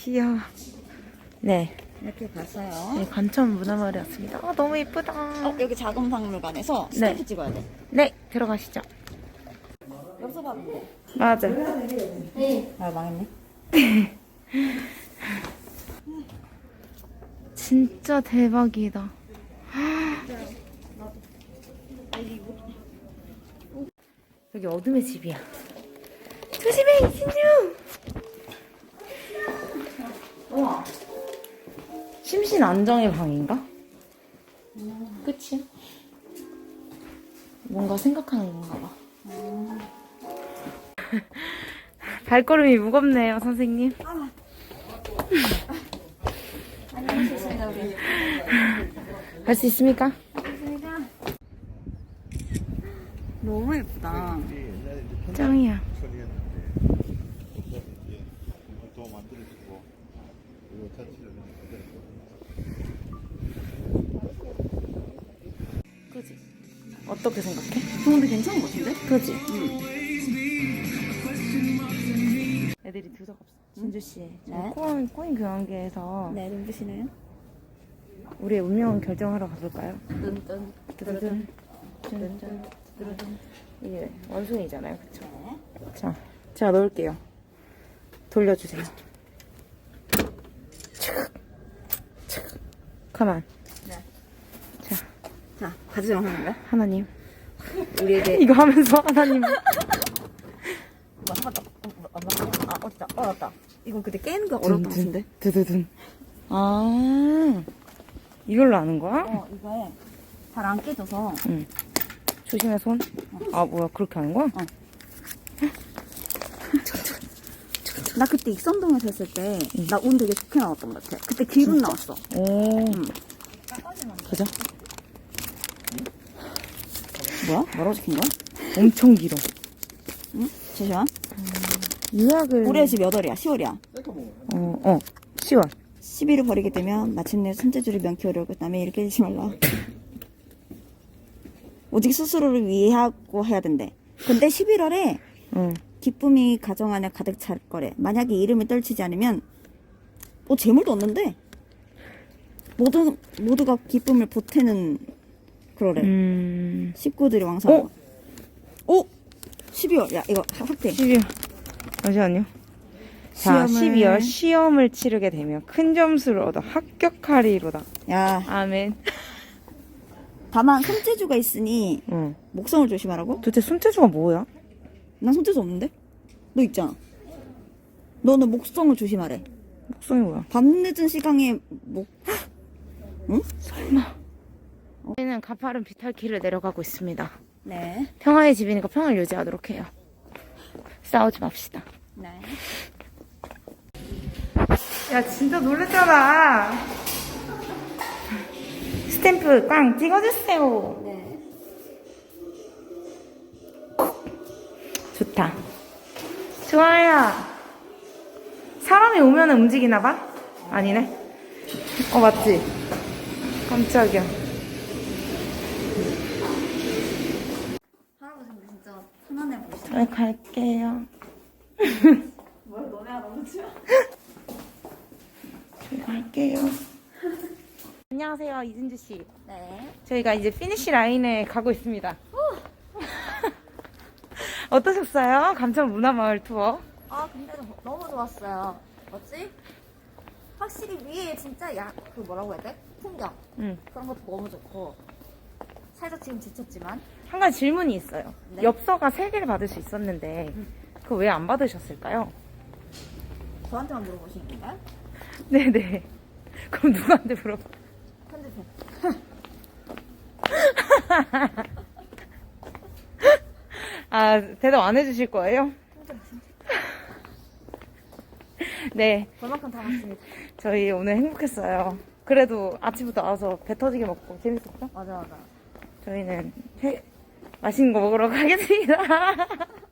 귀여워. 네, 이렇게 봤어요. 네 관천 문화마을에 왔습니다. 아, 너무 예쁘다. 어, 여기 자금박물관에서 네. 스탬프 찍어야 돼. 네, 들어가시죠. 여기서 봐도 돼. 맞아. 아, 망했네. 진짜 대박이다. 여기 어둠의 집이야. 조심해, 이진 심신 안정의 방인가? 그치? 뭔가 생각하는 건가 봐. 발걸음이 무겁네요, 선생님. 안녕하십니까, 우리. 갈수 있습니까? 너무 예쁘다. 짱이야. 더 만들어주고 이거 자체를 그지? 어떻게 생각해? 근데 괜찮은 것 같은데? 그지? 애들이 두석 없어. 진주 씨, 네? 코인, 코인 교환기에서 네, 눈부시네요. 우리의 운명 결정하러 가볼까요? 둔둔, 두두둔. 이게 원숭이잖아요, 그쵸? 자, 제가 넣을게요. 돌려주세요. 착, 착, 가만. 네. 자, 자, 가지정 하는 거야? 하나님. 우리에게. 이거 하면서 하나님. 뭐, 한 번 더. 어, 어, 어, 아, 어딨다. 어, 맞다. 이거 그때 깨는 거 어려웠던 것 같은데? 두두둔. 아, 이걸로 하는 거야? 어, 이거 잘 안 깨져서. 응. 조심해, 손. 아, 뭐야, 그렇게 하는 거야? 나 그때 익선동에서 했을 때, 나운 되게 좋게 나왔던 것 같아. 그때 기분 나왔어. 오. 가자. 뭐야? 뭐라고 시킨 거야? 엄청 길어. 응? 잠시만. 유학을. 올해 집몇 월이야? 10월이야. 어, 어. 10월. 11을 버리게 되면 마침내 손재주를 명키 어려고 남의 일을 깨지지 말라. 오직 스스로를 위하고 해야 된대. 근데 11월에 응. 기쁨이 가정 안에 가득 찰 거래. 만약에 이름을 떨치지 않으면 어 재물도 없는데 모두 모두가 기쁨을 보태는 그러래. 음. 식구들이 왕성. 어? 오 12월 야 이거 확대. 12월. 잠시만요. 자, 시험을- 12월 시험을 치르게 되면 큰 점수를 얻어 합격하리로다. 야 아멘. 다만 손재주가 있으니 응. 목성을 조심하라고. 도대체 손재주가 뭐야? 난 손재주 없는데? 너 있잖아. 너는 목성을 조심하래. 목성이 뭐야? 밤늦은 시간에 목 저희는 가파른 비탈길을 내려가고 있습니다. 네. 평화의 집이니까 평화를 유지하도록 해요. 싸우지 맙시다. 네. 야, 진짜 놀랬잖아. 스탬프 꽝 찍어주세요. 네. 좋다. 좋아요. 사람이 오면 움직이나 봐? 아니네. 어, 맞지? 깜짝이야. 할아버지 근데 진짜 편안해 보이시네. 저희 갈게요. 뭐야 너네가 너무 추워. 저희 갈게요. 안녕하세요, 이진주 씨. 네. 저희가 이제 피니시 라인에 가고 있습니다. 어떠셨어요? 감천 문화마을 투어? 아 근데 너무 좋았어요. 뭐지? 확실히 위에 진짜 야그 뭐라고 해야 돼? 풍경 응. 그런 것도 너무 좋고 살짝 지금 지쳤지만 한 가지 질문이 있어요. 네. 엽서가 세 개를 받을 수 있었는데 그거 왜 안 받으셨을까요? 저한테만 물어보시는 건가요? 네네. 그럼 누구한테 물어봐? 편집해. 아 대답 안 해주실 거예요? 네, 얼마큼 담았습니다. 저희 오늘 행복했어요. 그래도 아침부터 와서 배 터지게 먹고 재밌었죠? 맞아 맞아. 저희는 회- 맛있는 거 먹으러 가겠습니다.